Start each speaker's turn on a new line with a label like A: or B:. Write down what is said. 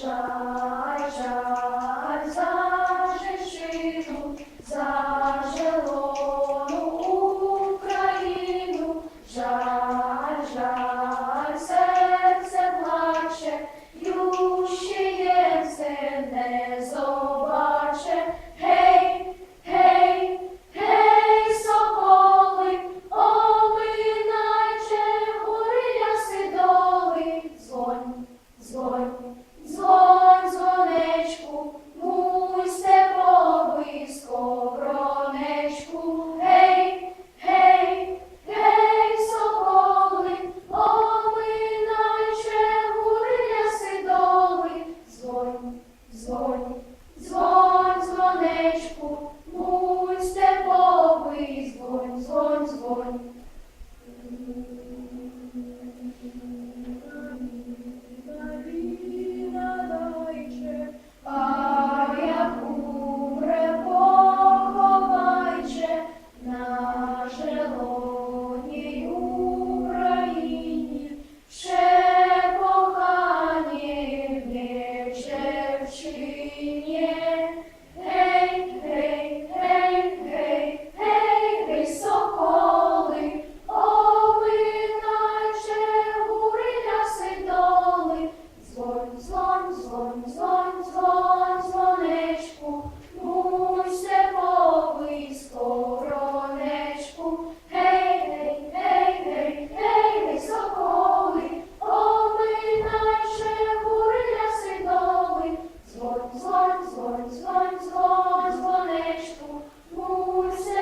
A: Shai, Shai. Дзвонь, дзвонь, дзвонечку, будь степовий, дзвонь, дзвонь, дзвонь. А як умре на дзвонечку, муся.